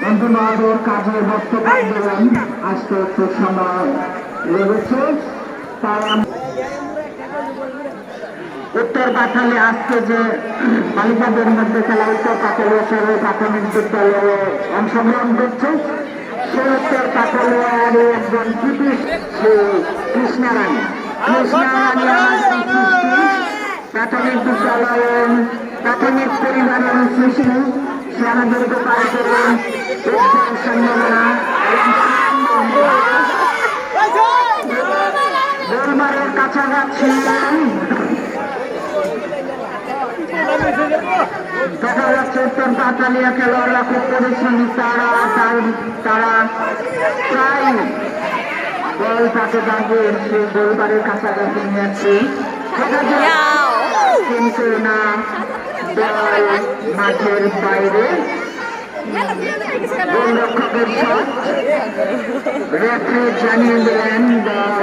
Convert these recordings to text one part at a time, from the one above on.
বন্ধুবান্ধব কাজের বক্তব্য দিলেন আজকে একটু সময় লেগেছে তাই উত্তর পাঠালে আজকে যে বালিকাদের মধ্যে খেলা উত্তর পাঠালিয়া শহরের প্রাথমিক বিদ্যালয়ে অংশগ্রহণ করছে সেই উত্তর পাঠালিয়ার একজন কৃতি কৃষ্ণারানী কৃষ্ণারানী আমাদের সৃষ্টি প্রাথমিক প্রাথমিক সে উজ্জ্বল দরবারের কাছাকাছি দেখা যাচ্ছে উত্তর পাতালিয়া খেলোয়াড়রা খুব পরিশ্রমী তারা তার- তারা প্রায় বল তাকে দাঁড়িয়ে সে গোলবারের কাছাকাছি নিয়েছে দেখা কিন্তু না মাঠের বাইরে গোলরক্ষকের শট রেফারি জানিয়ে দিলেন বল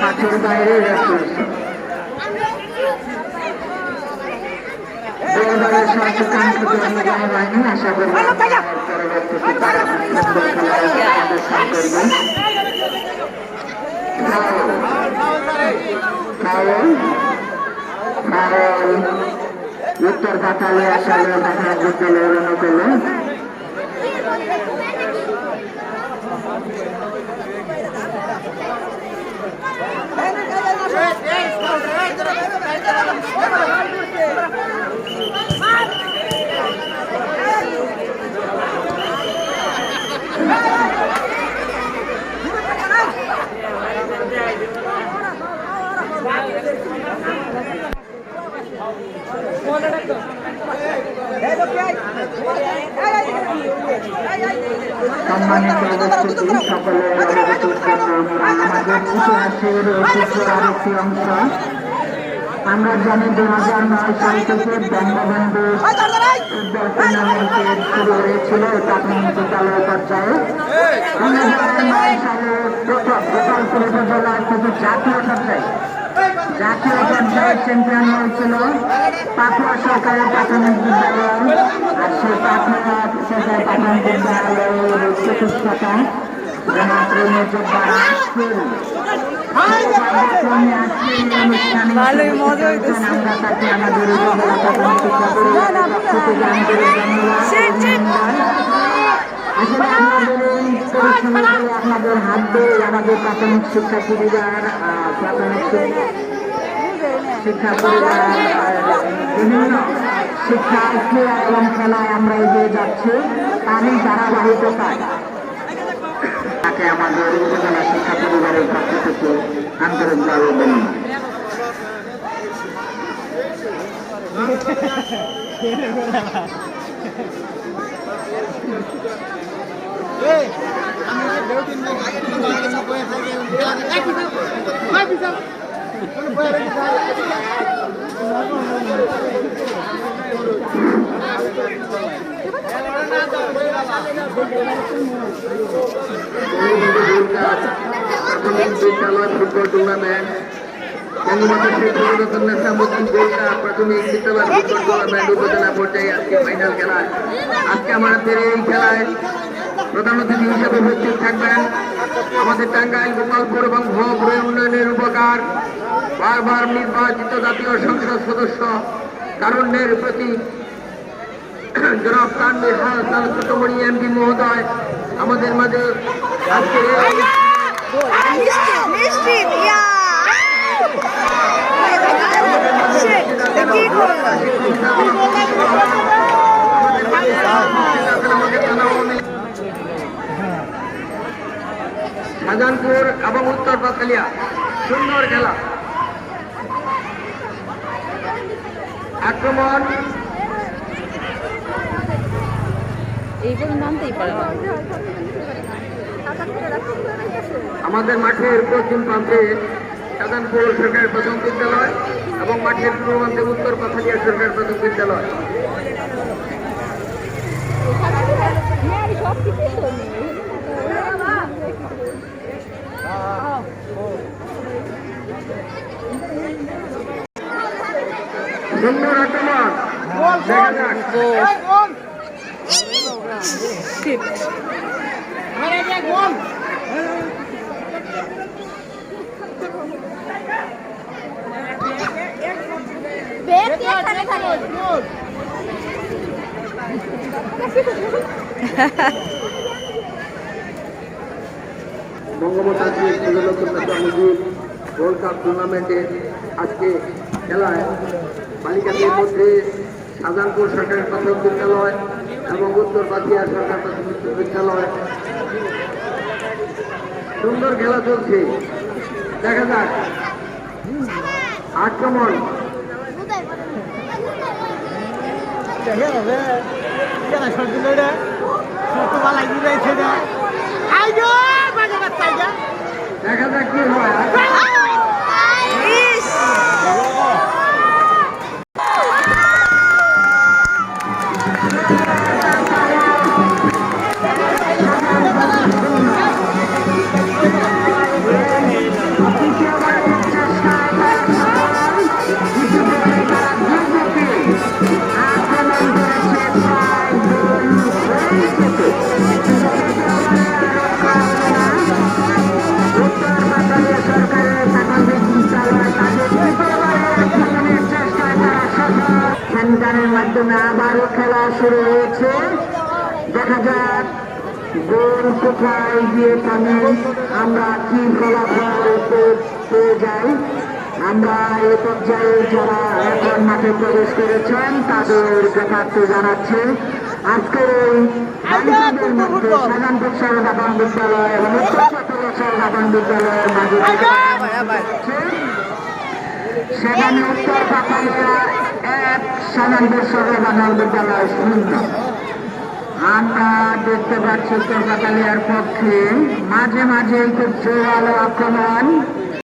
মাঠের বাইরে রেফারি গোলবারের সচেতন থেকে অনুযায়ী হয়নি আশা করি পরবর্তীতে তারা ফুটবল খেলায় প্রদর্শন করবে ফাউল ফাউল উত্তর পাতালে আসলে ঢাকা বিদ্যালয়ের অনুকূলে সম্মানিত উপস্থিতি সকলের অবগতির জন্য আমরা আমাদের ইতিহাসের ঐতিহ্যের আরেকটি অংশ আমরা জানি দু হাজার নয় সাল থেকে বঙ্গবন্ধু টুর্নামেন্টের শুরু হয়েছিল প্রাথমিক বিদ্যালয় পর্যায়ে দু হাজার নয় সালে গোপালপুর উপজেলার থেকে জাতীয় পর্যায়ে জাতীয় পর্যায়ে চ্যাম্পিয়ন হয়েছিল পাকুয়া সরকারের প্রাথমিক বিদ্যালয়। আর সেই পাকুয়া সরকার প্রাথমিক বিদ্যালয়ের জনাব ভালোই মজা হইতেছে। আমাদের হাত দিয়ে আমাদের প্রাথমিক শিক্ষা আহ, প্রাথমিক শিক্ষা শিক্ষা এবং খেলায় আমরা এগিয়ে যাচ্ছি তারই ধারাবাহিকতায় তাকে আমাদের উপজেলা শিক্ষা পরিবারের পক্ষ থেকে আন্তরিকভাবে ধন্যবাদ প্রাথমিক বিদ্যালয় ফুটবল টুর্নামেন্ট বঙ্গবন্ধু শেখ মুজিবুর গোল্ডা প্রাথমিক বিদ্যালয় টুর্নামেন্ট উপজেলা পর্যায়ে আজকে ফাইনাল খেলায় আজকে আমাদের এই খেলায় প্রধান অতিথি হিসেবে উপস্থিত থাকবেন আমাদের টাঙ্গাইল গোপালপুর এবং ভোগপুর উন্নয়নের উপকার। বারবার নির্বাচিত জাতীয় সংসদ সদস্য কারণের প্রতি জনাব তানবির হাসান ছোটমণি এমপি মহোদয় আমাদের মাঝে আজকে এই শাহজাহানপুর এবং উত্তর পাথালিয়া সুন্দর খেলা। আক্রমণ। আমাদের মাঠের পশ্চিম প্রান্তে শাহজাহানপুর সরকারি প্রথম বিদ্যালয় এবং মাঠের পূর্ব প্রান্তে উত্তর পাথালিয়া সরকারি প্রথম বিদ্যালয়। সুন্দর আক্রমণ দেখা যাক। Shit. Bangabandhu Mujib gold cup টুর্নামেন্টের আজকে খেলায় বালিকাদের মধ্যে শাহজাহানপুর সরকারি প্রাথমিক বিদ্যালয় এবং উত্তর বাতিয়া সরকার প্রাথমিক বিদ্যালয়। সুন্দর খেলা চলছে। দেখা যাক। আক্রমণ। দেখা যাক কি হয়। হ্যান্ডগানের মাধ্যমে আবারও খেলা শুরু হয়েছে। দেখা যাক গোল কোথায় গিয়ে থামে আমরা কি ফলাফল পেয়ে যাই। আমরা এ পর্যায়ে যারা এখন মাঠে প্রবেশ করেছেন তাদের যথার্থ জানাচ্ছে আজকের এই বালিকাদের মধ্যে সাধারণপুর সরকার বিদ্যালয় এবং উত্তর সরকার বিদ্যালয়ের মাঝে সেখানে উত্তর পাতালিয়া আমরা দেখতে পাচ্ছি কলকাতা পক্ষে মাঝে মাঝে খুব জোরালো আক্রমণ।